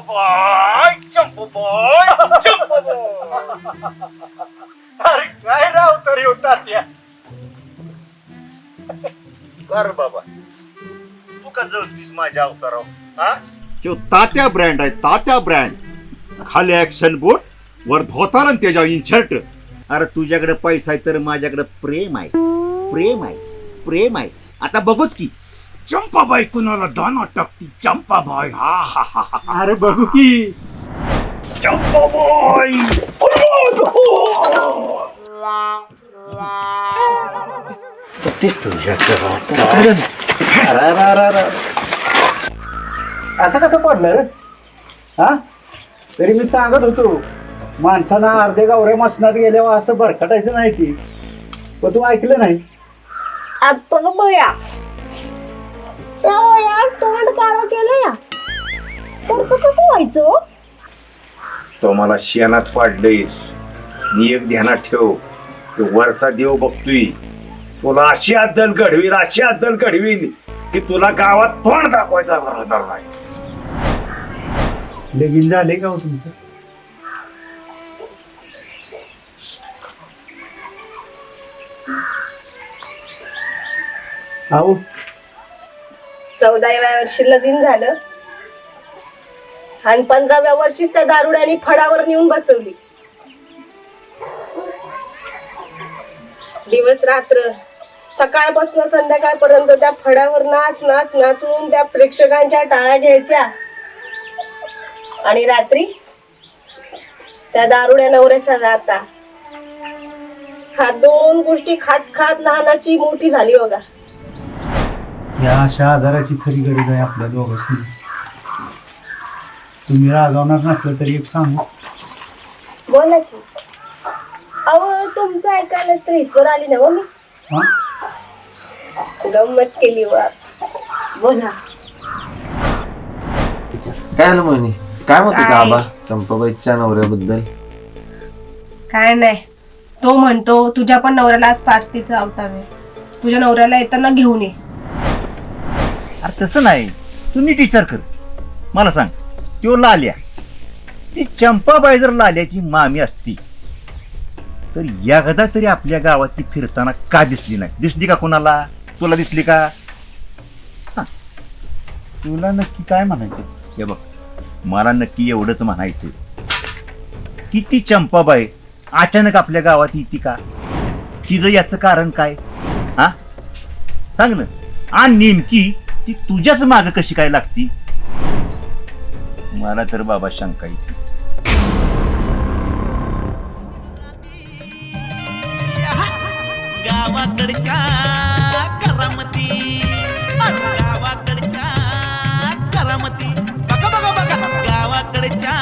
Boy Champu boy Champu boy. अरे Tarik air auto riutat ya. बर बाबा. Bukan jauh जळतीस माझ्या अवताराव हा? तो तात्या ब्रँड आहे तात्या ब्रँड खाली ऍक्शन बोट वर धोतार आणि त्याच्यावर इन्शर्ट अरे तुझ्याकडे पैसा आहे तर माझ्याकडे प्रेम आहे. प्रेम आहे प्रेम आहे. आता बघूच की. चंपाबाई कुणाला दाना टाकती चंपाबाई. हा हा हा हा अरे बघू की. चंपाबाई. असं कसं पडलं? रे हा? तरी मी सांगत होतो माणसानं अर्धे गावऱ्या मसनात गेल्यावर असं भरकटायचं नाही की. पण तू ऐकलं नाही. आपण बया या वयात तोंड काळं केलं या. तर तो कसं व्हायचं हो? तो मला शेणात पाडलेस नी एक ध्यानात ठेव. तो वरचा देव बघतोय. तुला अशी अद्दल घडवील अशी अद्दल घडवील की तुला गावात तोंड दाखवायचा राहणार नाही. लगीन झाले का हो तुमचं? अहो चौदाव्या वर्षी लगीन झालं. आणि पंधराव्या वर्षीच त्या दारुड्याने फडावर नेऊन बसवली. दिवस रात्र सकाळपासून संध्याकाळपर्यंत त्या फडावर नाच नाच नाचून त्या प्रेक्षकांच्या टाळ्या घ्यायच्या. आणि रात्री त्या दारुड्या नवऱ्याच्या जाता. हा दोन गोष्टी खात खात लहानाची मोठी झाली बघा. या अशा आजाराची खरी गरज आहे आपल्या दोघांनी तुम्ही रागावणार नसलं तरी एक सांगू. बोला की. अहो तुमचं ऐकायलाच तर इथवर आली ना हो मी. हा? गंमत केली वा. बोला. काय आलं म्हणे काय म्हणतो काय? का आबा? चंपाबाईच्या नवऱ्याबद्दल? काय नाही. तो म्हणतो तुझ्या पण नवऱ्याला आज पार्टीचा अवतार आहे. तुझ्या नवऱ्याला येताना घेऊन ये. अरे तसं नाही. तू नीट विचार कर. मला सांग त्यो लाल्या. ती चंपाबाई जर लाल्याची मामी असती तर एकदा तरी आपल्या गावात ती फिरताना का दिसली नाही? दिसली का कोणाला? तुला दिसली का? तुला नक्की काय म्हणायचं? हे बघ मला नक्की एवढंच म्हणायचं की ती चंपाबाई अचानक आपल्या गावात येते का? तिचं याचं कारण काय? हा? सांग ना. आणि नेमकी ती तुझ्याच माग कशी काय लागती? मला तर बाबा शंका येते. गावाकडच्या करमती. गावाकडच्या करमती. बघा बघा बघा. गावाकडच्या